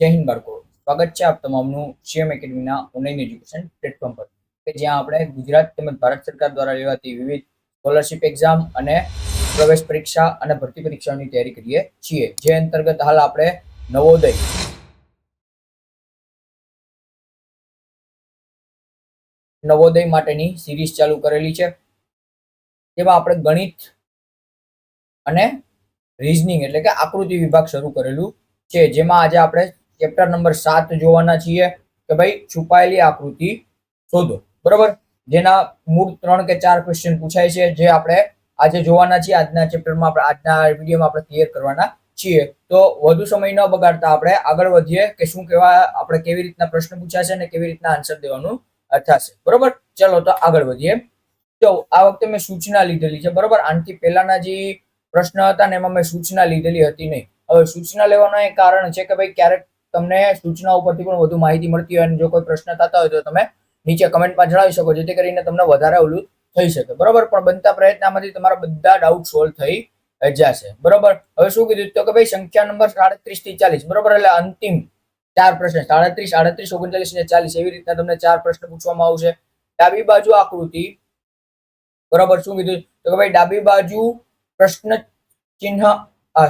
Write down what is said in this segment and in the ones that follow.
જય હિન્દ બાળકો. સ્વાગત છે આપ તમામનું સીએમ એકેડમીના ઓનલાઈન એજ્યુકેશન પ્લેટફોર્મ પર. કે જ્યાં આપણે ગુજરાત તેમજ ભારત સરકાર દ્વારા લેવાતી વિવિધ સ્કોલરશિપ એક્ઝામ અને પ્રવેશ પરીક્ષા અને ભરતી પરીક્ષાઓની તૈયારી કરીએ છીએ. જે અંતર્ગત હાલ આપણે નવોદય નવોદય માટેની સિરીઝ ચાલુ કરેલી છે. તેમાં આપણે ગણિત અને રીઝનિંગ એટલે કે આકૃતિ વિભાગ શરૂ કરેલું છે. જેમાં આજે આપણે ચેપ્ટર નંબર સાત જોવાના છીએ કે ભાઈ છુપાયેલી આકૃતિ શોધો. બરોબર? જેના મૂળ ત્રણ કે ચાર ક્વેશ્ચન પૂછાય છે, જે આપણે આજે જોવાના છીએ. આજના ચેપ્ટરમાં આપણે, આજના વિડીયોમાં આપણે ક્લિયર કરવાના છીએ. તો વધુ સમય ન બગાડતા આપણે આગળ વધીએ કે શું કેવા, આપણે કેવી રીતના પ્રશ્ન પૂછાશે અને કેવી રીતના આન્સર દેવાનું થશે. બરોબર? ચલો તો આગળ વધીએ. તો આ વખતે મેં સૂચના લીધેલી છે. બરોબર? આનાથી પહેલાના જે પ્રશ્ન હતા ને એમાં મેં સૂચના લીધેલી હતી નહીં. હવે સૂચના લેવાનું એક કારણ છે કે ભાઈ ક્યારેક તમને સૂચના ઉપરથી પણ વધુ માહિતી મળતી હોય અને જો કોઈ પ્રશ્ન થતા હોય તો તમે નીચે કમેન્ટમાં જણાવી શકો, જેથી કરીને તમને વધારે ઓલું થઈ શકે. બરોબર? પણ બનતા પ્રયત્નમાંથી તમારા બધા ડાઉટ સોલ્વ થઈ જશે. બરોબર? હવે શું કીધું? તો કે ભાઈ સંખ્યા નંબર સાડત્રીસથી ચાલીસ. બરોબર? એટલે અંતિમ ચાર પ્રશ્ન. સાડત્રીસ, આડત્રીસ, ઓગણચાલીસ ને ચાલીસ. એવી રીતના તમને ચાર પ્રશ્ન પૂછવામાં આવશે. ડાબી બાજુ આકૃતિ. બરોબર? શું કીધું? તો કે ભાઈ ડાબી બાજુ પ્રશ્ન ચિહ્ન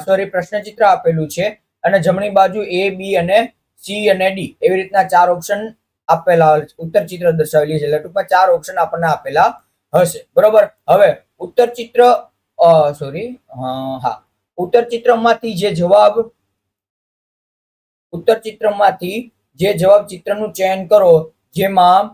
સોરી પ્રશ્ન ચિત્ર આપેલું છે. અને જમણી બાજુ એ બી અને સી અને ડી એવી રીતના ચાર ઓપ્શન આપેલા. ઉત્તર ચિત્ર દર્શાવેલી છે. એટલે ટૂંકમાં ચાર ઓપ્શન આપણને આપેલા હશે. બરોબર? હવે ઉત્તર ચિત્ર સોરી હા. ઉત્તર ચિત્રમાંથી જે જવાબ, ઉત્તર ચિત્રમાંથી જે જવાબ ચિત્રનું ચયન કરો, જેમાં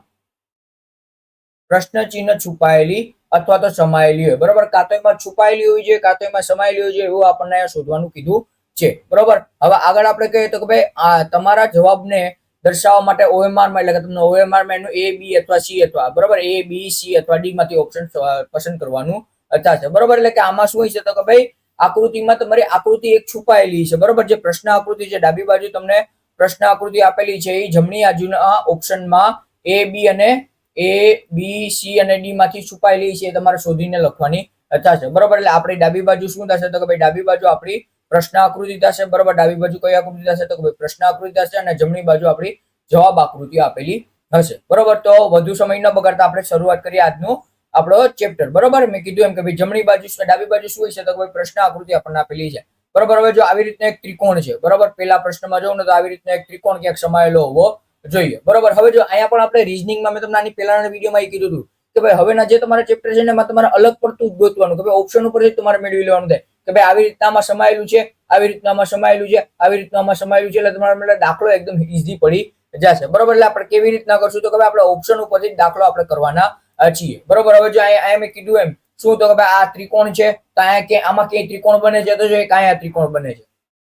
પ્રશ્ન ચિહ્ન છુપાયેલી અથવા તો સમાયેલી હોય. બરોબર? કાં એમાં છુપાયેલી હોય છે કાં એમાં સમાયેલી હોય છે એવું આપણને શોધવાનું કીધું છે. બરોબર? હવે આગળ આપણે કહીએ તો કે ભાઈ તમારા જવાબને દર્શાવવા માટે ઓએમઆરમાં એટલે કે તમને ઓએમઆરમાં એનું એ બી અથવા સી અથવા, બરોબર? એ બી સી અથવા ડી માંથી ઓપ્શન પસંદ કરવાનું થશે બરોબર? એટલે કે આમાં શું છે તો કે ભાઈ, આકૃતિમાં તમારી આકૃતિ એક છુપાયેલી છે. બરોબર? જે પ્રશ્ન આકૃતિ છે, ડાબી બાજુ તમને પ્રશ્ન આકૃતિ આપેલી છે એ જમણી બાજુના ઓપ્શનમાં એ બી અને એ બી સી અને ડી માંથી છુપાયેલી છે તમારે શોધીને લખવાની થશે બરોબર? એટલે આપણી ડાબી બાજુ શું થશે તો કે ભાઈ, ડાબી બાજુ આપણી પ્રશ્ન આકૃતિ થશે, બરાબર? ડાબી બાજુ કઈ આકૃતિ થશે? તો ભાઈ પ્રશ્ન આકૃતિ થશે અને જમણી બાજુ આપણી જવાબ આકૃતિ આપેલી હશે. બરોબર? તો વધુ સમય ન બગાડતા આપણે શરૂઆત કરીએ આજનું આપણો ચેપ્ટર બરોબર? મેં કીધું એમ કે ભાઈ જમણી બાજુ ડાબી બાજુ શું હોય છે તો ભાઈ પ્રશ્ન આકૃતિ આપણને આપેલી છે. બરોબર? હવે જો આવી રીતના એક ત્રિકોણ છે, બરોબર? પેલા પ્રશ્નમાં જોઉં ને તો આવી રીતના એક ત્રિકોણ ક્યાંક સમાયેલો હોવો જોઈએ. બરોબર? હવે જો અહીંયા પણ આપણે રીઝનિંગમાં મેં તમને આની પહેલાના વિડીયોમાં એ કીધું હતું કે ભાઈ હવેના જે તમારા ચેપ્ટર છે એમાં તમારે અલગ પડતું ગોતવાનું. કે ભાઈ ઓપ્શન ઉપર જ તમારે મેળવી લેવાનું થાય. કે ભાઈ આવી રીતના આમાં સમાયેલું છે, આવી રીતનામાં સમાયેલું છે, આવી રીતનામાં સમાયેલું છે, એટલે તમારા માટે દાખલો એકદમ ઈઝી પડી જશે. બરોબર, એટલે આપણે કેવી રીતના કરશું? તો કે ભાઈ આપણે ઓપ્શન ઉપરથી દાખલો આપણે કરવાના છીએ. બરોબર, હવે જો અહીંયા મેં કીધું એમ, શું? તો કે ભાઈ આ ત્રિકોણ છે, તો અહીંયા કે આમાં ક્યાંય ત્રિકોણ બને છે? તો જો એક અહીંયા ત્રિકોણ બને છે.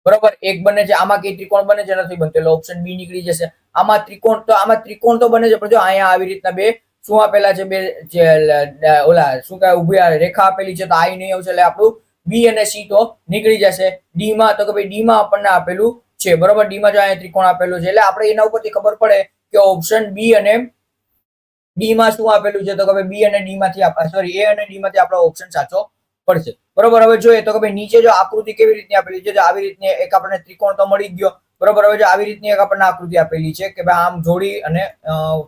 બરોબર, એક બને છે, આમાં કઈ ત્રિકોણ બને છે? નથી બનતો, એટલે ઓપ્શન બી નીકળી જશે. આમાં ત્રિકોણ, તો આમાં ત્રિકોણ તો બને છે, પણ જો અહીંયા આવી રીતના બે શું આપેલા છે? બે ઓલા શું કહેવાય, ઊભી રેખા આપેલી છે, તો આ નહીં આવશે, એટલે આપણું બી અને સી તો નીકળી જશે. ડીમાં તો કે ભાઈ ડી માં આપણને આપેલું છે. બરોબર? ડીમાં જો અહીંયા ત્રિકોણ આપેલું છે. એટલે આપણે એના ઉપરથી ખબર પડે કે ઓપ્શન બી અને ડીમાં શું આપેલું છે? તો કે ભાઈ બી અને ડીમાંથી આપણે સોરી એ અને ડીમાંથી આપણો ઓપ્શન સાચો પડશે. બરોબર? હવે જોઈએ, તો કે ભાઈ નીચે જો આકૃતિ કેવી રીતની આપેલી છે? જો આવી રીતની એક આપણને ત્રિકોણ તો મળી ગયો. બરોબર? હવે જો આવી રીતની એક આપણને આકૃતિ આપેલી છે કે ભાઈ આમ જોડી અને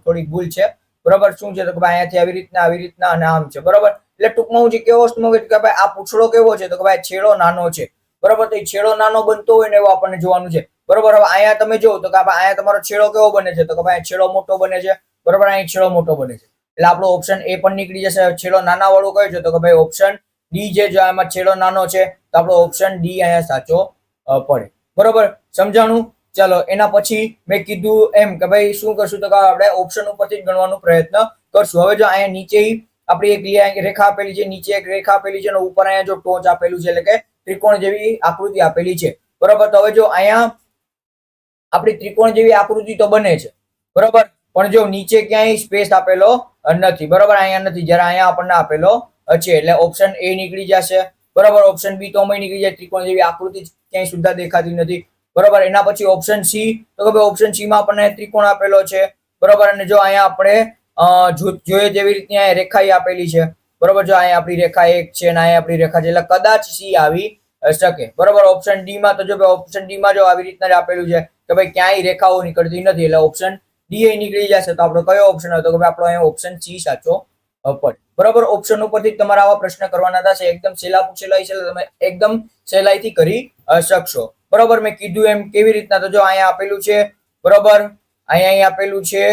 થોડી ભૂલ છે. બરોબર? શું છે? તો કે ભાઈ અહીંયાથી આવી રીતના આવી રીતના અને આમ છે. બરોબર? એટલે ટૂંકમાં હું જે કેવો વસ્તુ કે ભાઈ આ પૂછડો કેવો છે? તો કે ભાઈ છેડો નાનો છે. બરોબર? તો એ છેડો નાનો બનતો હોય ને એવું આપણને જોવાનું છે. બરોબર? હવે અહીંયા તમે જોવો તો કે અહીંયા તમારો છેડો કેવો બને છે? તો કે ભાઈ છેડો મોટો બને છે. બરોબર? અહીં છેડો મોટો બને છે. એટલે આપણો ઓપ્શન એ પણ નીકળી જશે. છેડો નાના વાળો કયો છે? તો કે ભાઈ ઓપ્શન ડી જે જો આમાં છેડો નાનો છે, તો આપણો ઓપ્શન ડી અહીંયા સાચો પડે. બરોબર? સમજાણું? ચાલો, એના પછી મેં કીધું એમ કે ભાઈ, શું કરશું? તો આપણે ઓપ્શન ઉપરથી જ ગણવાનો પ્રયત્ન કરશું. હવે જો અહીંયા નીચે આપણી એક રેખા આપેલી છે, નીચે એક રેખા આપેલી છે અને ઉપર અહીંયા જો ટોચ આપેલું છે, એટલે કે ત્રિકોણ જેવી આકૃતિ આપેલી છે. બરોબર? તો હવે જો અહીંયા આપણી ત્રિકોણ જેવી આકૃતિ તો બને છે. બરોબર? પણ જો નીચે ક્યાંય સ્પેસ આપેલો નથી. બરોબર? અહીંયા નથી. જ્યારે અહીંયા આપણને આપેલો છે, એટલે ઓપ્શન એ નીકળી જશે. બરોબર? ઓપ્શન બી તો અમે નીકળી જાય. ત્રિકોણ જેવી આકૃતિ ક્યાંય સુદ્ધા દેખાતી નથી. બરોબર? એના પછી ઓપ્શન સી તો કે ભાઈ ઓપ્શન સી માં આપણને ત્રિકોણ આપેલો છે. બરોબર? અને જો અહીંયા આપણે જોઈએ તેવી રીતની અહીંયા રેખા આપેલી છે. બરોબર? જો અહીંયા આપણી રેખા એક છે અને અહીંયા આપણી રેખા છે. એટલે કદાચ સી આવી શકે. બરોબર? ઓપ્શન ડી માં તો જો ઓપ્શન ડી માં જો આવી રીતના આપેલું છે કે ભાઈ ક્યાંય રેખાઓ નીકળતી નથી. એટલે ઓપ્શન ડી એ નીકળી જશે. તો આપણો કયો ઓપ્શન હતો કે ભાઈ આપણો અહીંયા ઓપ્શન સી સાચો પડે બરોબર? ઓપ્શન ઉપરથી તમારા આવા પ્રશ્ન કરવાના થશે. એકદમ સહેલા પૂછેલા છે તમે એકદમ સહેલાઈથી કરી શકશો. બરોબર મેં કીધું એમ કેવી રીતના તો જો અહીંયા આપેલું છે, બરોબર? અહીંયા અહીં આપેલું છે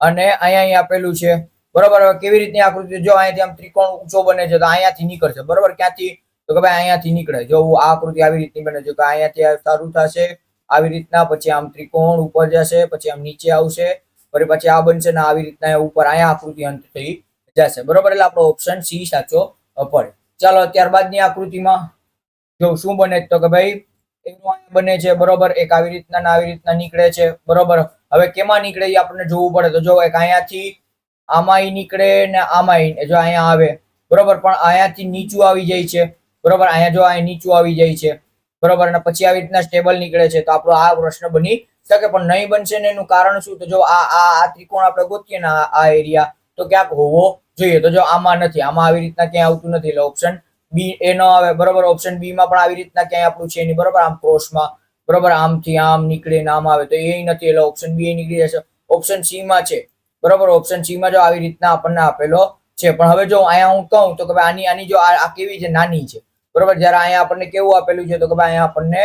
અને અહીંયા અહીં આપેલું છે. બરોબર, હવે કેવી રીતની આકૃતિ? જો અહીંયાથી આમ ત્રિકોણ ઊંચો બને છે તો અહીંયાથી નીકળશે, બરોબર? ક્યાંથી? તો કે ભાઈ અહીંયાથી નીકળે. જો આ આકૃતિ આવી રીતની બને છે કે અહીંયાથી શરૂ થશે, આવી રીતના, પછી આમ ત્રિકોણ ઉપર જશે, પછી આમ નીચે આવશે, ફરી પછી આ બનશે ને આવી રીતના ઉપર અહીંયા આકૃતિ અંત થઈ જશે. બરોબર? એટલે આપણો ઓપ્શન સી સાચો પડે ચાલો, ત્યારબાદની આકૃતિમાં જો શું બને તો કે ભાઈ અહીંયા બને છે, બરોબર? એક આવી રીતના આવી રીતના નીકળે છે, બરોબર? હવે કેમાં નીકળે એ આપણને જોવું પડે. તો જો એક અહીંયાથી આમાં નીકળે ને આમાં જો અહીંયા આવે, બરોબર? પણ અહીંયાથી નીચું આવી જાય છે, બરોબર? અહીંયા જો અહીંયા નીચું આવી જાય છે, બરોબર? અને પછી આવી રીતના સ્ટેબલ નીકળે છે, તો આપણો આ પ્રશ્ન બની શકે. પણ નહીં બનશે ને એનું કારણ શું? તો જો આ આ ત્રિકોણ આપણે ગોતીએ ને આ એરિયા તો ક્યાંક હોવો જોઈએ. તો જો આમાં નથી, આમાં આવી રીતના ક્યાંય આવતું નથી એટલે ઓપ્શન બી એ ન આવે, બરોબર ઓપ્શન બી માં પણ આવી રીતના ક્યાંય આપણું છે નહીં, બરોબર, આમ ક્રોસમાં બરોબર, આમથી આમ નીકળે ને આમ આવે, તો એ નથી, એટલે ઓપ્શન બી નીકળી જશે. ઓપ્શન સી માં છે, બરોબર ઓપ્શન સી માં જો આવી રીતના આપણને આપેલો છે, પણ હવે જો અહીંયા હું કહું, તો કે ભાઈ આની આની જો આ કેવી છે? નાની છે, બરોબર, જ્યારે અહીંયા આપણને કેવું આપેલું છે, તો કે ભાઈ અહીંયા આપણને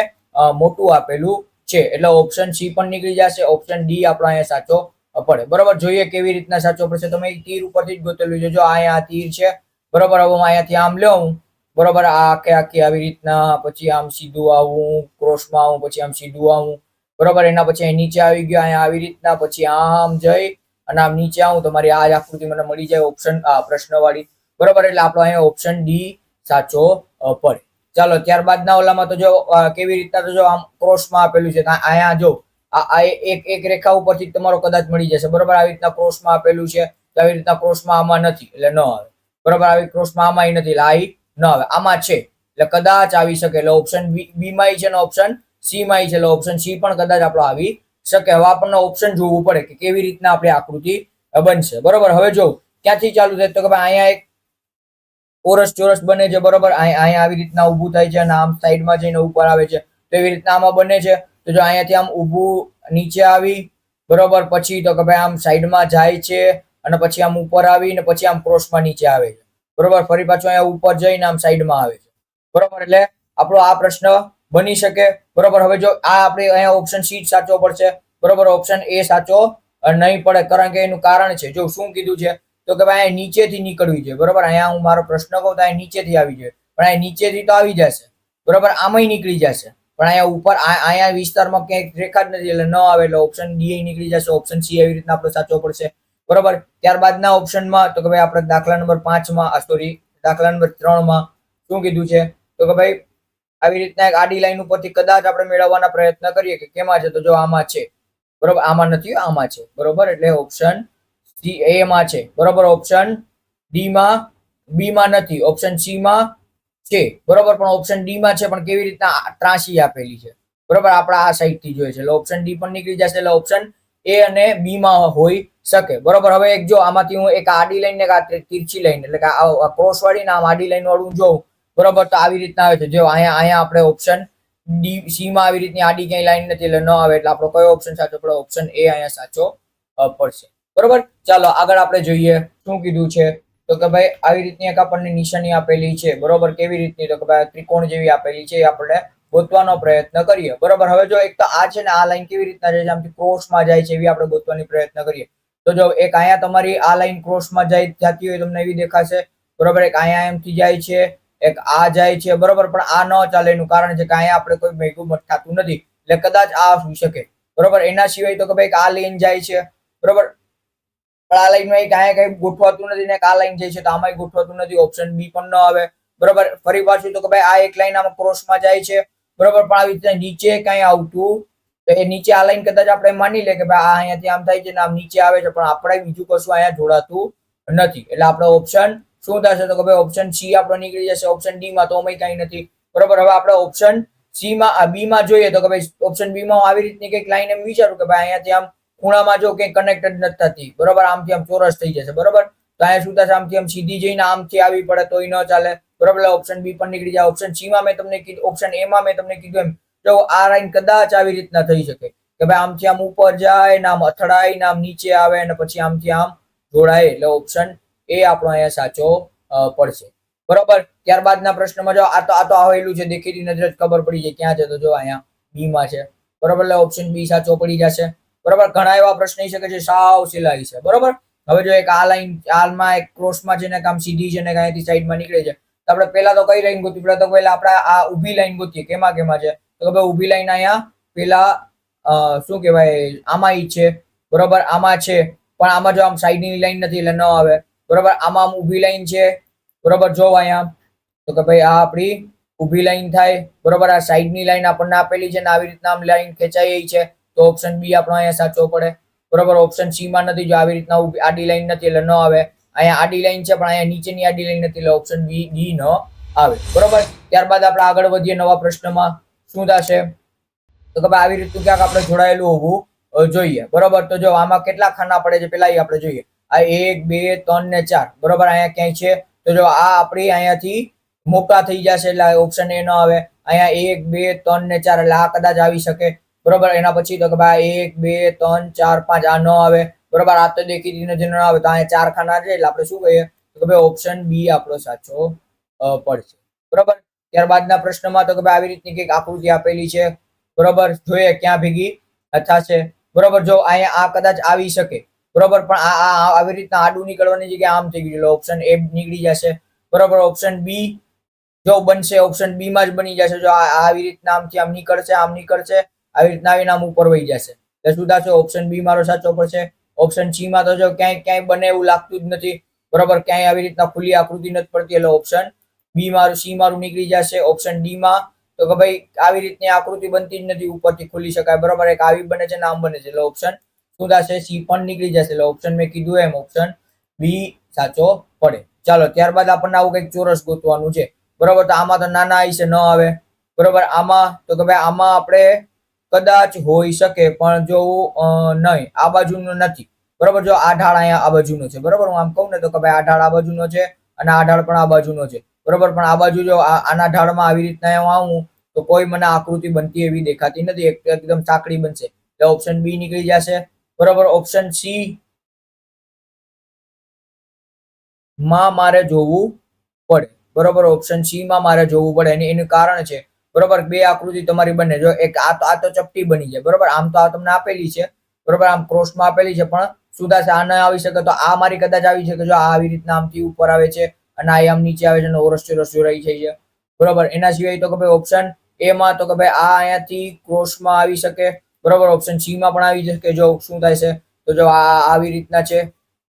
મોટું આપેલું છે, એટલે ઓપ્શન સી પણ નીકળી જશે ઓપ્શન ડી આપણો અહીંયા સાચો પડે, બરોબર, જોઈએ કેવી રીતના સાચો પડશે, તમે તીર ઉપરથી જ ગોતેલું છે, જો અહીંયા તીર છે, બરોબર, હવે હું અહીંયાથી આમ લઉં બરોબર, આ આખે આખી આવી રીતના પછી આમ સીધું આવું, ક્રોસમાં આવું, પછી આમ સીધું આવું. બરોબર, એના પછી અહીં નીચે આવી ગયો, અહીંયા આવી રીતના, પછી આમ જઈ અને આમ નીચે આવું. તમારી આ જ આકૃતિ મને મળી જાય ઓપ્શન આ પ્રશ્નવાળી. બરોબર, એટલે આપણો અહીંયા ઓપ્શન ડી સાચો પડે. ચાલો, ત્યારબાદના ઓલામાં તો જો કેવી રીતના તો જો આમ ક્રોસમાં આપેલું છે અહીંયા જો, આ એક એક રેખા ઉપરથી તમારો કદાચ મળી જશે. બરોબર, આવી રીતના ક્રોસમાં આપેલું છે, તો આવી રીતના ક્રોસમાં આમાં નથી, એટલે ન આવે. બરોબર, આવી ક્રોસમાં આમાં નથી, એટલે આ ન આવે. આમાં છે. એટલે કદાચ આવી શકે. એટલે ઓપ્શન બી માં છે ને ઓપ્શન સી માં છે. એટલે ઓપ્શન સી પણ કદાચ આપણો આવી શકે. હવે આપણને ઓપ્શન જોવું પડે કે કેવી રીતના આપણી આકૃતિ બનશે. બરોબર? હવે જો, ક્યાંથી ચાલુ થાય? તો કે ભાઈ અહીંયા એક ચોરસ ચોરસ બને છે. બરોબર? અહીં- અહીંયા આવી રીતના ઊભું થાય છે અને આમ સાઈડમાં જઈને ઉપર આવે છે. તો એવી રીતના આમાં બને છે. તો જો અહીંયાથી આમ ઊભું નીચે આવી, બરોબર? પછી તો કે ભાઈ આમ સાઈડમાં જાય છે અને પછી આમ ઉપર આવી ને પછી આમ ક્રોસમાં નીચે આવે છે. બરોબર? ફરી પાછું અહીંયા ઉપર જઈને આમ સાઈડમાં આવે છે. બરોબર? એટલે આપણો આ પ્રશ્ન બની શકે. બરોબર? હવે જો આ આપણે અહીંયા ઓપ્શન સી સાચો પડશે. બરોબર? ઓપ્શન એ સાચો નહીં પડે, કારણ કે એનું કારણ છે. જો શું કીધું છે? તો કે ભાઈ નીચેથી નીકળવી જોઈએ. બરોબર? અહીંયા હું મારો પ્રશ્ન કહું તો અહીંયા નીચેથી આવી જોઈએ. પણ અહીંયા નીચેથી તો આવી જશે. બરોબર? આમાંય નીકળી જશે. પણ અહીંયા ઉપર અહીંયા વિસ્તારમાં ક્યાંય રેખા જ નથી. એટલે ન આવે એટલે ઓપ્શન ડી નીકળી જશે. ઓપ્શન સી એવી રીતના આપણે સાચો પડશે. બરોબર? ત્યારબાદના ઓપ્શનમાં તો કે ભાઈ આપણે દાખલા નંબર પાંચમાં સોરી દાખલા નંબર ત્રણમાં શું કીધું છે? તો કે ભાઈ, આવી રીતના એક આડી લાઈન ઉપરથી કદાચ આપણે મેળવવાના પ્રયત્ન કરીએ કે કેમાં છે? તો જો આમાં છે. બરોબર? આમાં નથી આમાં છે. બરોબર? એટલે ઓપ્શન સી, એ માં છે. બરોબર? ઓપ્શન ડીમાં, બીમાં નથી. ઓપ્શન સીમાં છે. બરોબર? પણ ઓપ્શન ડીમાં છે, પણ કેવી રીતના ત્રાસી આપેલી છે? બરોબર? આપણે આ સાઈડથી જોઈએ છે. એટલે ઓપ્શન ડી પણ નીકળી જશે. એટલે ઓપ્શન એ અને બી માં હોઈ શકે. બરોબર, હવે એક જો આમાંથી હું એક આડી લાઈન ને આ તીરછી લાઈન, એટલે કે ક્રોસ વાળી ને આડી લાઈન વાળું જોઉં, બરોબર, તો આવી રીતના આવે છે. જો અહીંયા અહીંયા આપણે ઓપ્શન ડી સી માં આવી રીતની આડી ક્યાંય લાઈન નથી, એટલે ન આવે, એટલે આપણો કયો ઓપ્શન સાચો? પડે ઓપ્શન એ અહીંયા સાચો પડશે. બરોબર? ચાલો, આગળ આપણે જોઈએ, શું કીધું છે? તો કે ભાઈ, આવી રીતની એક આપણને નિશાની આપેલી છે. બરોબર? કેવી રીતની? તો કે ભાઈ ત્રિકોણ જેવી આપેલી છે, એ આપણે ગોતવાનો પ્રયત્ન કરીએ. બરોબર? હવે જો એક તો આ છે ને, આ લાઈન કેવી રીતના છે? આમથી ક્રોસમાં જાય છે, એવી આપણે ગોતવાની પ્રયત્ન કરીએ. તો જો એક અહીંયા તમારી આ લાઈન ક્રોસમાં જાય, જતી હોય તમને એવી દેખાશે. બરોબર, એક અહીંયા એમથી જાય છે, એક આ જાય છે, બરોબર, પણ આ ન ચાલે એનું કારણ છે કે અહીંયા આપણે કોઈ ભેગું થતું નથી. એટલે કદાચ આ હોઈ શકે. બરોબર, એના સિવાય તો કે ભાઈ આ લાઈન જાય છે, બરોબર. પણ આ લાઈનમાં એક અહીંયા કઈ ગોઠવાતું નથી ને આ લાઈન જાય છે, તો આમાંય ગોઠવાતું નથી ઓપ્શન બી પણ ન આવે. બરોબર, ફરી પાછું તો કે ભાઈ આ એક લાઈન આમાં ક્રોસમાં જાય છે. બરોબર, પણ આવી રીતે નીચે કઈ આવતું તો એ નીચે આ લાઈન કદાચ આપણે માની લે કે ભાઈ આ અહીંયાથી આમ થાય છે ને આમ નીચે આવે છે, પણ આપણે બીજું કશું અહીંયા જોડાતું નથી. એટલે આપણો ઓપ્શન શું થશે? તો કે ભાઈ ઓપ્શન સી આપણો નીકળી જશે ઓપ્શન ડી માં તો અમે કઈ નથી. બરોબર, હવે આપણે ઓપ્શન સી માં બી માં જોઈએ તો કે ભાઈ ઓપ્શન બી માં આવી રીતની કંઈક લાઈન એમ વિચારું કે ભાઈ અહીંયાથી આમ ખૂણામાં જો કંઈ કનેક્ટેડ નથી થતી. બરોબર, આમથી આમ ચોરસ થઈ જશે. બરોબર? તો અહીંયા શું થશે? આમથી આમ સીધી જઈને આમથી આવી પડે તોય ન ચાલે. બરોબર ઓપ્શન બી પણ નીકળી જાય. ઓપ્શન સી માં મેં તમને કીધું ઓપ્શન એ માં મેં તમને કીધું એમ જો આ લાઈન કદાચ આવી રીતના થઈ શકે કે ભાઈ આમથી આમ ઉપર જાય ને આમ અથડાય ને આમ નીચે આવે ને પછી આમથી આમ જોડાય, એટલે ઓપ્શન એ આપણો અહીંયા સાચો પડશે. બરોબર? ત્યારબાદના પ્રશ્નમાં જો આ તો આ તો આવેલું છે, દેખીતી નજર જ ખબર પડી જાય ક્યાં છે તો જો અહીંયા બીમાં છે. બરોબર? એટલે ઓપ્શન બી સાચો પડી જશે. બરોબર? ઘણા એવા પ્રશ્ન એ શકે છે, સાવ સિલાઈ છે. બરોબર? હવે જો એક આ લાઈન હાલમાં એક ક્રોસમાં છે ને કામ સીધી છે ને કાંઈથી સાઈડમાં નીકળે છે. તો આપણે પહેલા તો કઈ લાઈન ગોતી પહેલા તો પહેલા આપણે આ ઊભી લાઈન ગોતીએ કેમાં કેમાં છે? તો ભાઈ ઊભી લાઈન અહીંયા, પેલા શું કહેવાય, આમાં ઈ છે, બરોબર, આમાં છે, પણ આમાં જો આમ સાઈડની લાઈન નથી એટલે ન આવે, બરોબર, આમાં આમ ઊભી લાઈન છે, બરોબર, જો અહીંયા, તો કે ભાઈ આ આપણી ઊભી લાઈન થાય, બરોબર, આ સાઈડની લાઈન આપણને આપેલી છે ને આવી રીતના આમ લાઈન ખેંચાઈ છે, તો ઓપ્શન બી આપણો અહીંયા સાચો પડે, બરોબર ઓપ્શન સી માં નથી, જો આવી રીતના આડી લાઈન નથી એટલે ન આવે, અહીંયા આડી લાઈન છે, પણ અહીંયા નીચેની આડી લાઈન નથી એટલે ઓપ્શન બી ડી ન આવે, બરોબર, ત્યારબાદ આપણે આગળ વધીએ નવા પ્રશ્નમાં શું થશે? તો કે આવી રીતનું ક્યાંક આપણે જોડાયેલું હોવું જોઈએ. બરોબર? તો જો આમાં કેટલા ખાના પડે છે પેલા આપણે જોઈએ. આ એક, બે, ત્રણ ને ચાર. બરોબર? અહીંયા ક્યાંય છે? તો જો આ આપણી અહીંયાથી મોટા થઈ જશે એટલે ઓપ્શન એ ન આવે. અહીંયા એક, બે, ત્રણ ને ચાર એટલે આ કદાચ આવી શકે. બરોબર? એના પછી તો કે ભાઈ એક, બે, ત્રણ, ચાર, પાંચ, આ ન આવે. બરોબર? આ તો દેખીતી નજર ન આવે તો અહીંયા ચાર ખાના છે એટલે આપણે શું કહીએ? તો કે ભાઈ ઓપ્શન બી આપણો સાચો પડશે. બરોબર? ત્યારબાદના પ્રશ્નમાં તો કે ભાઈ આવી રીતની કંઈક આકૃતિ આપેલી છે. બરોબર? જોઈએ ક્યાં ભેગી થશે બરોબર? જો અહીંયા આ કદાચ આવી શકે. બરોબર? પણ આ આવી રીતના આડું નીકળવાની જગ્યાએ આમ થઈ ગયું ઓપ્શન એ નીકળી જશે. બરોબર? ઓપ્શન બી જો બનશે ઓપ્શન બી માં જ બની જશે. જો આવી રીતના આમથી આમ નીકળશે આમ નીકળશે, આવી રીતના આવીને આમ ઉપર વહી જશે. એટલે શું થશે? ઓપ્શન બી મારો સાચો પડશે. ઓપ્શન સી માં તો જો ક્યાંય ક્યાંય બને એવું લાગતું જ નથી. બરોબર? ક્યાંય આવી રીતના ખુલ્લી આકૃતિ નથી પડતી. એટલે ઓપ્શન બી મારું, સી મારું નીકળી જશે ઓપ્શન ડી માં. તો કે ભાઈ, આવી રીતની આકૃતિ બનતી જ નથી ઉપરથી ખુલી શકાય. બરોબર, એક આવી બને છે ને આમ બને છે. એટલે ઓપ્શન શું થશે? સી પણ નીકળી જશે. એટલે ઓપ્શન મેં કીધું એમ ઓપ્શન બી સાચો પડે. ચાલો, ત્યારબાદ આપણને આવું કંઈક ચોરસ ગોતવાનું છે. બરોબર, તો આમાં તો નાના આવી છે, ન આવે. બરોબર, આમાં, તો કે ભાઈ, આમાં આપણે કદાચ હોઈ શકે, પણ જો નહીં, આ બાજુનું નથી. બરોબર, જો આ ઢાળ અહીંયા આ બાજુનો છે. બરોબર, હું આમ કહું ને તો કે ભાઈ, આ ઢાળ આ બાજુનો છે અને આ ઢાળ પણ આ બાજુનો છે. બરોબર? પણ આ બાજુ જો આના ઢાળમાં આવી રીતના હું આવું, તો કોઈ મને આકૃતિ બનતી એવી દેખાતી નથી. એકદમ સાંકડી બનશે. એટલે ઓપ્શન બી નીકળી જશે. બરોબર? ઓપ્શન સી માં મારે જોવું પડે. બરોબર? ઓપ્શન સી માં મારે જોવું પડે. અને એનું કારણ છે. બરોબર? બે આકૃતિ તમારી બને. જો એક આ તો આ તો ચપટી બની જાય. બરોબર? આમ તો આ તમને આપેલી છે. બરોબર? આમ ક્રોસમાં આપેલી છે. પણ શું થશે આ ન આવી શકે તો આ મારી કદાચ આવી શકે. જો આ આવી રીતના આમથી ઉપર આવે છે અને આ આમ નીચે આવે છે અને ઓરસ ચોરસ જોડાઈ જાય છે. બરોબર? એના સિવાય તો કે ભાઈ ઓપ્શન એ માં તો કે ભાઈ આ અહીંયાથી ક્રોસમાં આવી શકે. બરોબર? ઓપ્શન સી માં પણ આવી શકે. જો શું થાય છે? તો જો આ આવી રીતના છે.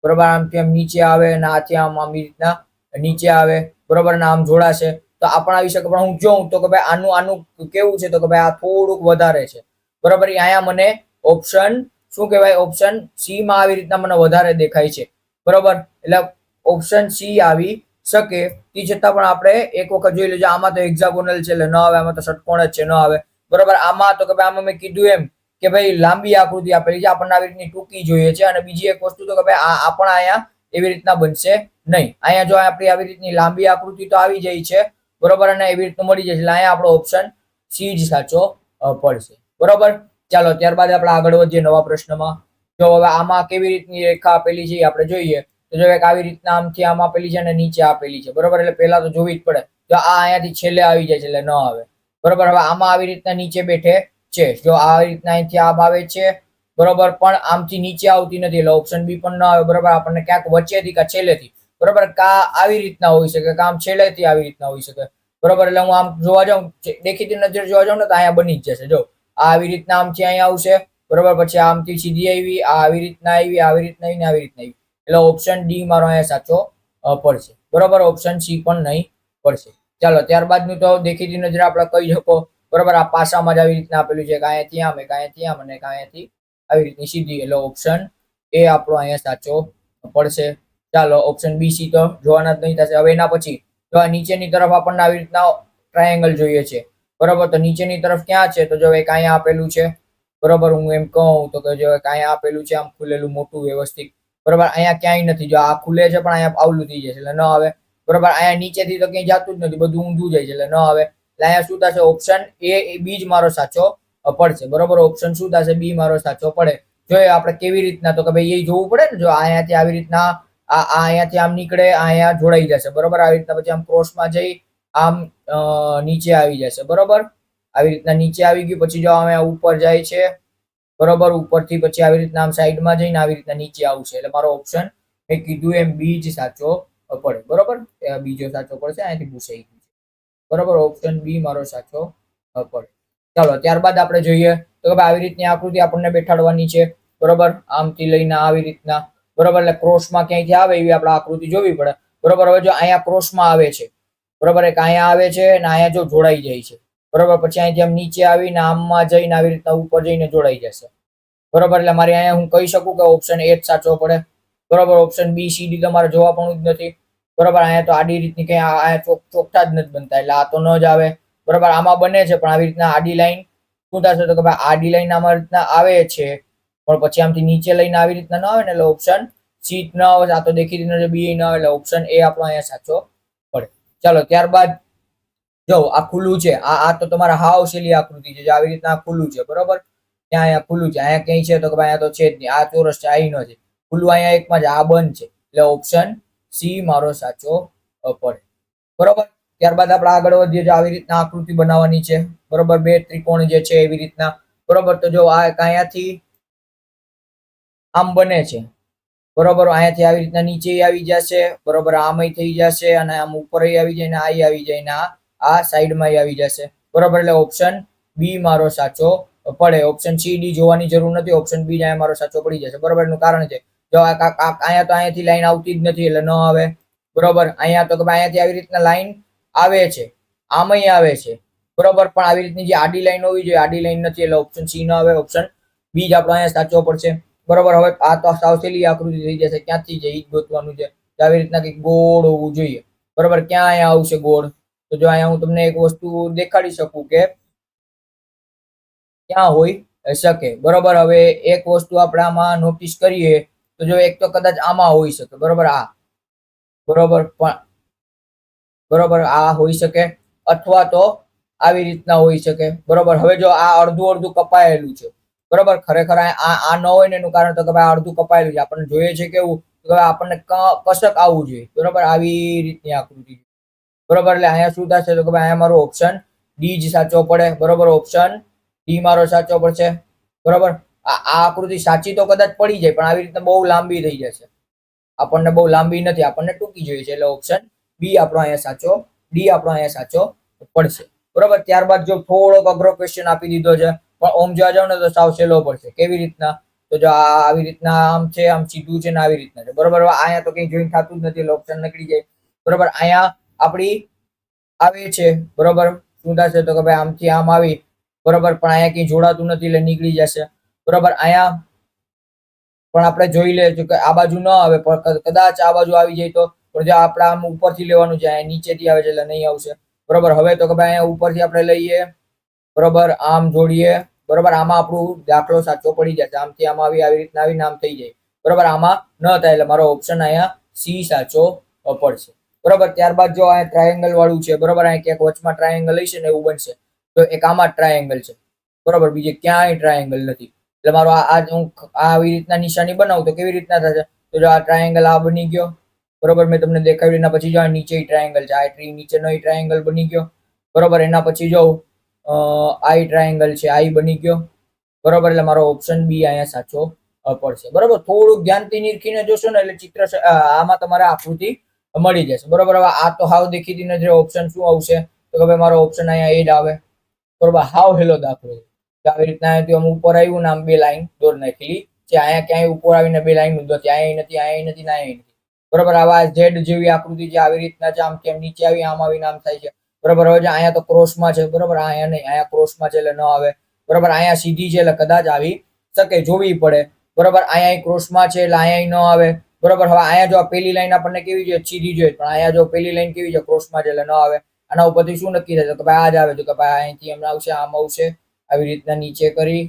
બરોબર? આમથી આમ નીચે આવે અને આથી આમ આવી રીતના નીચે આવે. બરોબર? અને આમ જોડાશે. તો આ પણ આવી શકે. પણ હું જોઉં તો કે ભાઈ આનું આનું કેવું છે તો કે ભાઈ આ થોડુંક વધારે છે. બરોબર? અહીંયા મને ઓપ્શન શું કહેવાય? ઓપ્શન સી માં આવી રીતના મને વધારે દેખાય છે. બરોબર? એટલે ઓપ્શન સી આવી શકે તે છતાં પણ આપણે એક વખત જોઈ લેજો, આમાં તો એક્ઝાગોનલ છે એટલે ન આવે, આમાં તો ષટકોણ જ છે, ન આવે. બરોબર, આમાં તો કે ભાઈ, આમાં મેં કીધું એમ કે ભાઈ, લાંબી આકૃતિ આપેલી છે આપણને આવી રીતની ટૂંકી જોઈએ છે અને બીજી એક વસ્તુ તો કે ભાઈ, આ આ પણ અહીંયા એવી રીતના બનશે નહીં. અહીંયા જો આપણી આવી રીતની લાંબી આકૃતિ તો આવી જાય છે, બરોબર, અને એવી રીતનું મળી જશે, એટલે અહીંયા આપણો ઓપ્શન સી જ સાચો પડશે. બરોબર? ચાલો, ત્યારબાદ આપણે આગળ વધીએ નવા પ્રશ્નમાં. જો હવે આમાં કેવી રીતની રેખા આપેલી છે એ આપણે જોઈએ. તો જો આવી રીતના આમથી આમ આપેલી છે અને નીચે આપેલી છે, બરોબર? એટલે પહેલા તો જોવી જ પડે. જો આ અહીંયાથી છેલ્લે આવી જાય છે એટલે ન આવે. બરોબર? હવે આમાં આવી રીતના નીચે બેઠે છે. જો આવી રીતના અહીંથી આમ આવે છે, બરોબર? પણ આમથી નીચે આવતી નથી એટલે ઓપ્શન બી પણ ન આવે, બરોબર? આપણને ક્યાંક વચ્ચેથી કા છેલ્લેથી. બરોબર? કા આવી રીતના હોઈ શકે, કા આમ છેલ્લેથી આવી રીતના હોઈ શકે. બરોબર? એટલે હું આમ જોવા જાઉં દેખીતી નજર જોવા જાઉં ને તો અહીંયા બની જ જશે. જો, આ આવી રીતના આમથી અહીંયા આવશે. બરોબર? પછી આમથી સીધી આવી, આ આવી રીતના આવી આવી રીતના આવી ને આવી રીતના આવી. એટલે ઓપ્શન ડી મારો અહીંયા સાચો પડશે. બરોબર? ઓપ્શન સી પણ નહીં પડશે. ચાલો, ત્યારબાદનું તો દેખીતી નજર આપણે કહી શકો. બરોબર? આ પાસામાં જ આવી રીતના આપેલું છે કાંઈ અહીંયાથી આમ કાંઈ અહીંયાથી આમ અને અહીંયાથી આવી રીતની સીધી. એટલે ઓપ્શન એ આપણો અહીંયા સાચો પડશે. ચાલો ઓપ્શન બી સી તો જોવાના જ નહીં થશે. હવે એના પછી, જો આ નીચેની તરફ આપણને આવી રીતના ટ્રાયેંગલ જોઈએ છે. બરોબર? તો નીચેની તરફ ક્યાં છે? તો જો એક અહીંયા આપેલું છે. બરોબર? હું એમ કહું તો કે જો એક આપેલું છે, આમ ખુલેલું, મોટું, વ્યવસ્થિત. બરોબર? અહીંયા ક્યાંય નથી. જો આ ખુલે છે પણ અહીંયા આવલું થઈ જશે. એટલે ન આવે. બરોબર? અહીંયા નીચેથી તો ક્યાંય જતું જ નથી. બધું ઊંધું જાય છે. એટલે ન આવે. એટલે અહીંયા શું થશે? ઓપ્શન એ બી જ મારો સાચો પડશે. બરોબર? ઓપ્શન શું થશે? બી મારો સાચો પડે. જોઈએ આપણે કેવી રીતના તો કે ભાઈ એ જોવું પડે ને? જો અહીંયાથી આવી રીતના આ અહીંયાથી આમ નીકળે અહીંયા જોડાઈ જશે. બરોબર? આવી રીતના પછી આમ ક્રોસમાં જઈ આમ નીચે આવી જશે. બરોબર? આવી રીતના નીચે આવી ગયું. પછી જો અમે ઉપર જાય છે બરોબર, ઉપરથી પછી આવી રીતના આમ સાઈડમાં જઈને આવી રીતના નીચે આવશે એટલે મારો ઓપ્શન મેં કીધું એમ બી જ સાચો પડે. બરોબર? બીજો સાચો પડશે, અહીંથી ભૂસાઈ ગયું બરોબર? ઓપ્શન બી મારો સાચો પડે. ચાલો, ત્યારબાદ આપણે જોઈએ. તો કે આવી રીતની આકૃતિ આપણને બેઠાડવાની છે. બરોબર? આમથી લઈને આવી રીતના. બરોબર? એટલે ક્રોસમાં ક્યાંયથી આવે એવી આપણે આકૃતિ જોવી પડે. બરોબર? હવે જો અહીંયા ક્રોસમાં આવે છે. બરોબર? એક અહીંયા આવે છે અને અહીંયા જો જોડાઈ જાય છે. બરોબર? પછી અહીંથી આમ નીચે આવીને આમમાં જઈને આવી રીતના ઉપર જઈને જોડાઈ જશે. બરોબર? એટલે મારે અહીંયા હું કહી શકું કે ઓપ્શન એ જ સાચો પડે? બરોબર? ઓપ્શન બી સી ડી તમારે જોવા પણ જ નથી. બરોબર? અહીંયા તો આડી રીતની કઈ આ- ચોખ્ઠા જ નથી બનતા. એટલે આ તો ન જ આવે. બરોબર? આમાં બને છે, પણ આવી રીતના આડી લાઈન શું થશે તો કે ભાઈ આડી લાઈન આમાં રીતના આવે છે, પણ પછી આમથી નીચે લઈને આવી રીતના ન આવે ને એટલે ઓપ્શન સી ન આવે. આ તો દેખીતી બી ન આવે, એટલે ઓપ્શન એ આપણો અહીંયા સાચો પડે. ચાલો, ત્યારબાદ જો, આ ખુલ્લું છે. આ આ તો તમારા હાવ શૈલી આકૃતિ છે. જે, આવી રીતના ખુલ્લું છે, બરોબર? ત્યાં અહીંયા ખુલ્લું છે. અહીંયા ક્યાંય છે તો ભાઈ અહીંયા તો છે જ નહીં. આ ચોરસ છે અહીં છે. ખુલ્લું અહીંયા એકમાં છે. આ બંધ છે. એટલે ઓપ્શન સી મારો સાચો પડે. બરોબર? ત્યારબાદ આપણે આગળ વધીએ. જો, આવી રીતના આકૃતિ બનાવવાની છે. બરોબર? બે ત્રિકોણ જે છે એવી રીતના. બરોબર? તો જો, આ અહીંયાથી આમ બને છે. બરોબર? અહીંયાથી આવી રીતના નીચે આવી જશે. બરોબર? આમય થઈ જશે અને આમ ઉપર આવી જાય ને આ આવી જાય ને આ આ સાઈડમાં આવી જશે. બરોબર એટલે ઓપ્શન બી મારો સાચો પડે. ઓપ્શન સી ડી જોવાની જરૂર નથી. ઓપ્શન બી અહીંયા મારો સાચો પડી જશે. બરોબર? એનું કારણ છે. જો અહીંયા તો અહીંયાથી લાઈન આવતી જ નથી એટલે ન આવે. બરોબર? અહીંયા તો કે અહીંયાથી આવી રીતના લાઈન આવે છે. આમય આવે છે. બરોબર? પણ આવી રીતની જે આડી લાઈન હોવી જોઈએ. આડી લાઈન નથી એટલે ઓપ્શન સી ન આવે. ઓપ્શન બી જ આપણો અહીંયા સાચો પડશે. બરોબર? હવે આ તો સાવસેલી આકૃતિ થઈ જશે. ક્યાંથી છે? જ ગોતવાનું છે. આવી રીતના કંઈક ગોળ હોવું જોઈએ. બરોબર? ક્યાં અહીંયા આવશે ગોળ? તો જો અહીંયા હું તમને એક વસ્તુ દેખાડી શકું કે ક્યાં હોઈ શકે. બરોબર, હવે એક વસ્તુ આપણે આમાં નોટિસ કરીએ તો જો એક તો કદાચ આમાં હોઈ શકે. બરોબર, આ. બરોબર, પણ બરોબર, આ હોઈ શકે અથવા તો આવી રીતના હોઈ શકે. બરોબર, હવે જો આ અડધું અડધું કપાયેલું છે. બરોબર, ખરેખર આ આ ન હોય ને એનું કારણ તો કે ભાઈ અડધું કપાયેલું છે. આપણને જોઈએ છે કેવું? તો આપણને કશક આવવું જોઈએ. બરોબર, આવી રીતની આકૃતિ બરોબર, એટલે અહીંયા શું થશે તો કે ભાઈ અહીંયા મારો ઓપ્શન ડી જ સાચો પડે. બરોબર ઓપ્શન ડી મારો સાચો પડશે. બરોબર? આ આકૃતિ સાચી તો કદાચ પડી જાય, પણ આવી રીતના બહુ લાંબી થઈ જશે. આપણને બહુ લાંબી નથી, આપણને ટૂંકી જોઈએ છે. એટલે ઓપ્શન બી આપણો અહીંયા સાચો ડી આપણો અહીંયા સાચો પડશે. બરોબર? ત્યારબાદ જો થોડોક અઘરો ક્વેશ્ચન આપી દીધો છે, પણ ઓમ જોવા જાવ ને તો સાવ સહેલો પડશે. કેવી રીતના? તો જો આ આવી રીતના આમ છે, આમ સીધું છે ને આવી રીતના છે. બરોબર? અહીંયા તો કંઈ જોઈન થતું જ નથી ઓપ્શન નીકળી જાય. બરોબર? અહીંયા આપણી આવે છે, બરોબર? શું થશે તો કે ભાઈ આમથી આમ આવી, બરોબર? પણ અહીંયા કંઈ જોડાતું નથી, એટલે નીકળી જશે. બરોબર? અહીંયા પણ આપણે જોઈ લેજો કે આ બાજુ ન આવે, પણ કદાચ આ બાજુ આવી જાય તો, પણ જો આપણે આમ ઉપરથી લેવાનું છે, અહીંયા નીચેથી આવે છે, એટલે નહીં આવશે. બરોબર? હવે તો કે ભાઈ અહીંયા ઉપરથી આપણે લઈએ, બરોબર? આમ જોડીએ, બરોબર? આમાં આપણું દાખલો સાચો પડી જશે. આમથી આમ આવી આવી રીતના આવીને આમ થઈ જાય. બરોબર? આમાં ન થાય, એટલે મારો ઓપ્શન અહીંયા સી સાચો પડશે બરોબર? ત્યારબાદ જો અહીંયા ટ્રાયેંગલ વાળું છે, બરોબર? અહીંયા ક્યાંક વચમાં ટ્રાયેંગલ હશે ને એવું બનશે. તો એક આમાં ટ્રાયેંગલ છે. બરોબર? બીજે ક્યાંય ટ્રાયેંગલ નથી. એટલે મારો આ આ હું આ આવી રીતના નિશાની બનાવું તો કેવી રીતના થશે? તો જો આ ટ્રાયેંગલ આ બની ગયો. બરોબર? મેં તમને દેખાડ્યું, એના પછી જો આ નીચે ટ્રાયેંગલ છે. આ ટ્રી નીચેનો ટ્રાયેંગલ બની ગયો. બરોબર? એના પછી જો આઈ ટ્રાયેંગલ છે આઈ બની ગયો. બરોબર? એટલે મારો ઓપ્શન બી અહીંયા સાચો પડશે. બરોબર? થોડુંક ધ્યાનથી નિરખીને જોશો ને એટલે ચિત્ર આમાં તમારે આકૃતિ મળી જશે. બરોબર? હવે આ તો હાવ દેખીતી નથી ઓપ્શન શું આવશે? તો કે ભાઈ મારો ઓપ્શન અહીંયા એ જ આવે. બરોબર? હાવ હેલો દાખલો. આવી રીતના અહીંયાથી આમ ઉપર આવ્યું ને આમ બે લાઈન દોર નાખેલી. છે અહીંયા ક્યાંય ઉપર આવીને બે લાઈન નથી અહીંયા નથી અહીંયા નથી ના અહીંયા નથી. બરોબર? આવા ઝેડ જેવી આકૃતિ છે આવી રીતના છે આમ કેમ નીચે આવી, આમ આવીને આમ થાય છે. બરોબર? હવે અહીંયા તો ક્રોસમાં છે. બરોબર? અહીંયા નહીં. અહીંયા ક્રોસમાં છે એટલે ન આવે. બરોબર? અહીંયા સીધી છે એટલે કદાચ આવી શકે, જોવી પડે. બરોબર? અહીંયા ક્રોસમાં છે એટલે અહીંયા ન આવે. બરોબર, હવે અહીંયા જો પેલી લાઈન આપણને કેવી જોઈએ? સીધી જોઈએ. પણ અહીંયા જો પેલી લાઈન કેવી છે? ક્રોસમાં છે એટલે ન આવે. આના ઉપરથી શું નક્કી થશે કે ભાઈ આ જ આવે. છે કે ભાઈ અહીંથી એમ આવશે, આમ આવશે. આવી રીતના નીચે કરી.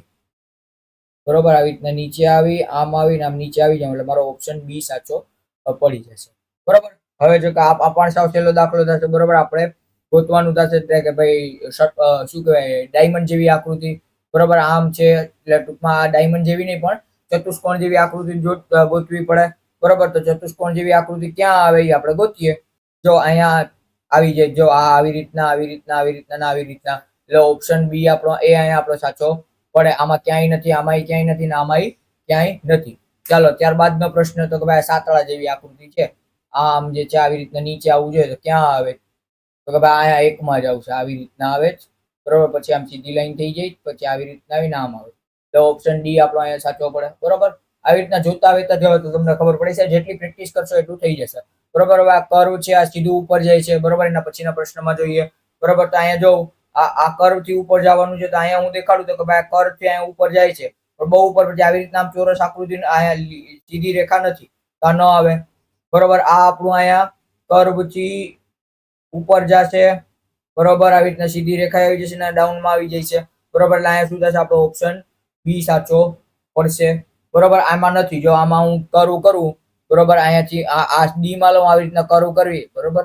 બરોબર, આવી રીતના નીચે આવી, આમ આવીને આમ નીચે આવી જાય એટલે મારો ઓપ્શન બી સાચો પડી જશે. બરોબર? હવે જો કે આ આ પણ સાવ છેલ્લો દાખલો થશે. બરોબર, આપણે ગોતવાનું થશે એટલે કે ભાઈ શું કહેવાય? ડાયમંડ જેવી આકૃતિ. બરોબર, આમ છે. એટલે ટૂંકમાં આ ડાયમંડ જેવી નહીં, પણ ચતુષ્કોણ જેવી આકૃતિ ગોતવી પડે. બરોબર? તો ચતુષ્કોણ જેવી આકૃતિ ક્યાં આવે એ આપણે ગોતીએ. જો અહીંયા આવી જાય, જો આ આવી રીતના આવી રીતના આવી રીતના આવી રીતના. એટલે ઓપ્શન બી આપણો, એ અહીંયા આપણો સાચો પડે. આમાં ક્યાંય નથી, આમાંય ક્યાંય નથી ને આમાંય ક્યાંય નથી. ચાલો, ત્યારબાદનો પ્રશ્ન તો કે ભાઈ સાતળા જેવી આકૃતિ છે. આમ જે છે આવી રીતના નીચે આવવું જોઈએ તો ક્યાં આવે? તો કે ભાઈ અહીંયા એકમાં જ આવશે, આવી રીતના આવે જ. બરોબર? પછી આમ સીધી લાઈન થઈ જાય, પછી આવી રીતના આવીને આમ આવે. તો ઓપ્શન ડી આપણો અહીંયા સાચો પડે. બરોબર? આવી રીતના જોતા વેતા જવો તો તમને ખબર પડી છે જેટલી પ્રેક્ટિસ કરશો એટલું થઈ જશે. બરોબર? આ કર્વ છે, આ સીધું ઉપર જાય છે. બરોબર? એના પછીના પ્રશ્નમાં જોઈએ. બરોબર? તો અહીંયા જો આ આ કર્વથી ઉપર જવાનું છે તો અહીંયા હું દેખાડું તો કે ભાઈ કર્વથી અહીંયા ઉપર જાય છે. બહુ ઉપર પછી આવી રીતના આમ ચોરસ આકૃતિ અહીંયા સીધી રેખા નથી. તો ન આવે. બરોબર? આ આપણું અહીંયા કર્વથી ઉપર જશે. બરોબર? આવી રીતના સીધી રેખા આવી જશે ને ડાઉનમાં આવી જાય છે. બરોબર? એટલે અહીંયા શું થશે? આપણો ઓપ્શન બી સાચો પડશે. બરોબર? આમાં નથી. જો આમાં હું કરવું કરું, બરોબર? અહીંયાથી આ આ ડી માં લઉં, આવી રીતના કરું કરવી, બરોબર?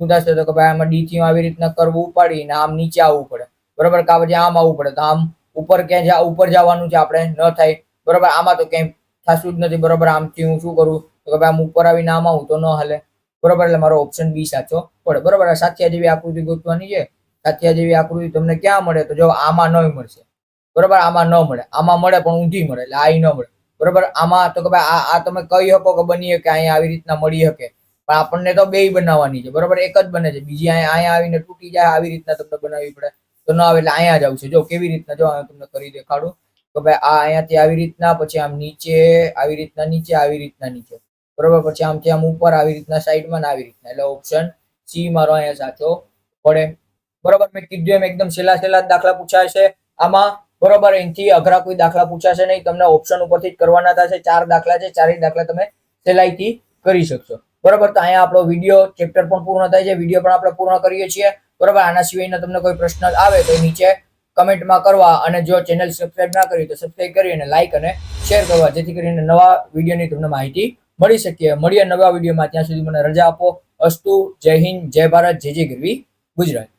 શું થશે તો કે ભાઈ આમાં ડી થી આવી રીતના કરવું ઉપાડીને આમ નીચે આવવું પડે. બરોબર? કા પછી આમ આવવું પડે. તો આમ ઉપર ક્યાં જા, ઉપર જવાનું છે આપણે, ન થાય. બરોબર? આમાં તો ક્યાંય થતું જ નથી. બરોબર? આમથી હું શું કરું? તો કે ભાઈ આમ ઉપર આવીને આમ આવું તો ન હાલે. બરોબર? એટલે મારો ઓપ્શન બી સાચો પડે. બરોબર? આ સાત્યા જેવી આકૃતિ ગોતવાની છે. સાથિયા જેવી આકૃતિ તમને ક્યાં મળે? તો જો આમાં નહીં મળશે. બરોબર? આમાં ન મળે. આમાં મળે પણ ઊંધી મળે. એટલે આ ન મળે. બરોબર? આમાં તો કે ભાઈ આ આ તમે કહી શકો કે બની શકે, અહીંયા આવી રીતના મળી શકે. પણ આપણને તો બેય બનાવવાની છે, બરોબર? એક જ બને છે. બીજી અહીંયા અહીંયા આવીને તૂટી જાય, આવી રીતના તમને બનાવવી પડે. તો ન આવે એટલે અહીંયા જ આવશે. જો કેવી રીતના, જો તમને કરી દેખાડું. તો ભાઈ આ અહીંયાથી આવી રીતના, પછી આમ નીચે, આવી રીતના નીચે, આવી રીતના નીચે. બરોબર? પછી આમથી આમ ઉપર, આવી રીતના સાઈડમાં આવી રીતના. એટલે ઓપ્શન સી મારો અહીંયા સાચો પડે. બરોબર? મેં કીધું એમ, એકદમ છેલ્લા છેલ્લા દાખલા પૂછાય છે. આમાં બરોબર, એનાથી અઘરા કોઈ દાખલા પૂછાશે નહીં. તમને ઓપ્શન ઉપરથી જ કરવાના થશે. ચાર દાખલા છે, ચારેય દાખલા તમે સહેલાઈથી કરી શકશો. બરોબર, તો અહીંયા આપણો વીડિયો ચેપ્ટર પણ પૂર્ણ થાય છે. વીડિયો પણ આપણે પૂર્ણ કરીએ છીએ. બરોબર, આના સિવાયના તમને કોઈ પ્રશ્ન આવે તો નીચે કમેન્ટમાં કરવા અને જો ચેનલ સબસ્ક્રાઈબ ના કરી તો સબસ્ક્રાઈબ કરી અને લાઈક અને શેર કરવા, જેથી કરીને નવા વિડીયોની તમને માહિતી મળી શકીએ મળીએ નવા વિડીયોમાં ત્યાં સુધી મને રજા આપો. અસ્તુ, જય હિન્દ, જય ભારત, જય જય ગરવી ગુજરાત.